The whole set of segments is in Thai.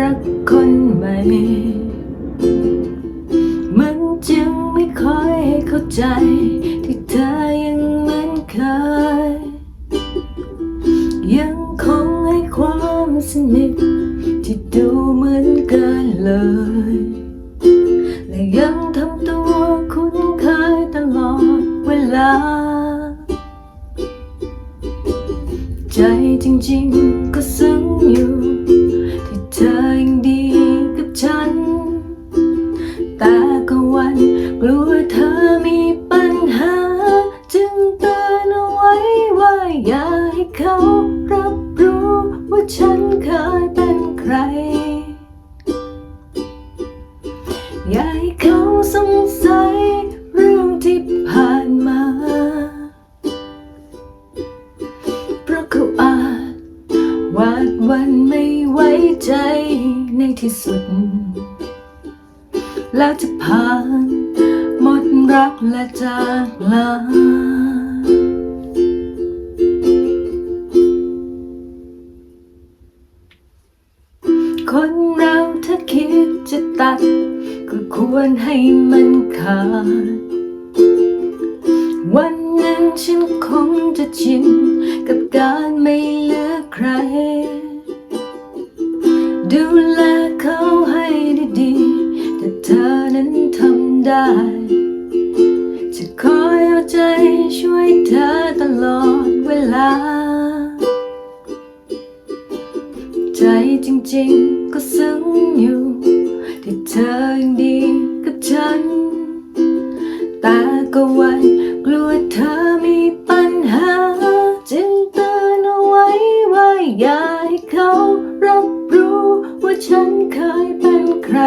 รักคนใหม่ มันจึงไม่ค่อยเข้าใจที่เธอยังเหมือนเคย ยังคงให้ความสนิทที่ดูเหมือนเกันเลย และยังทำตัวคุ้นเคยตลอดเวลา ใจจริงๆก็ซึ้งอยู่ เคยเป็นใคร อย่าให้เขาสงสัยเรื่องที่ผ่านมา เพราะเขาอาจวาดวันไม่ไว้ใจในที่สุด แล้วจะผ่านหมดรักและจากลา คนเราถ้าคิดจะตัด ก็ควรให้มันขาด วันนึ่งฉันคงจะชินกับการไม่เหลือใคร ดูแลเขาให้ดีๆแต่เธอนั้นทำได้ จะคอยเอาใจช่วยเธอตลอดเวลา ใจจริงๆ ซึ้งอยู่ที่เธอยังดีกับฉัน แต่ก็วันกลัวเธอมีปัญหา จึงเตือนเอาไว้ว่าอย่าให้เขารับรู้ว่าฉันเคยเป็นใคร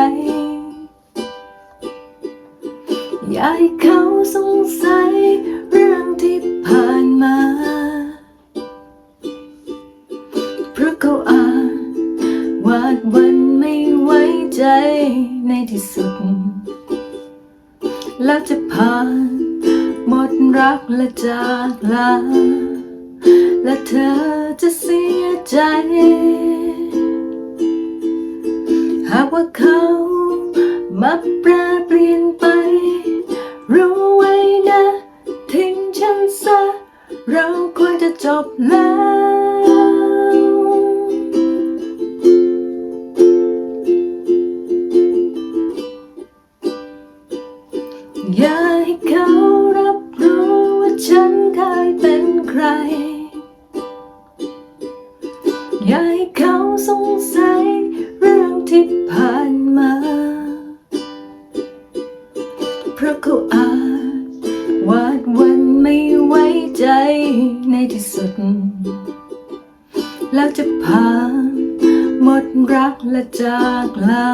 อย่าให้เขา ใจในที่สุด แล้วจะผ่านหมดรักและจากลา และเธอจะเสียใจ หากว่าเขามาแปรเปลี่ยนไป รู้ไว้นะ ทิ้งฉันซะ เราควรจะจบแล้ว เขาสงสัยเรื่องที่ผ่านมา เพราะเขาอาจวาดวันไม่ไว้ใจในที่สุด แล้วจะผ่านหมดรักและจากลา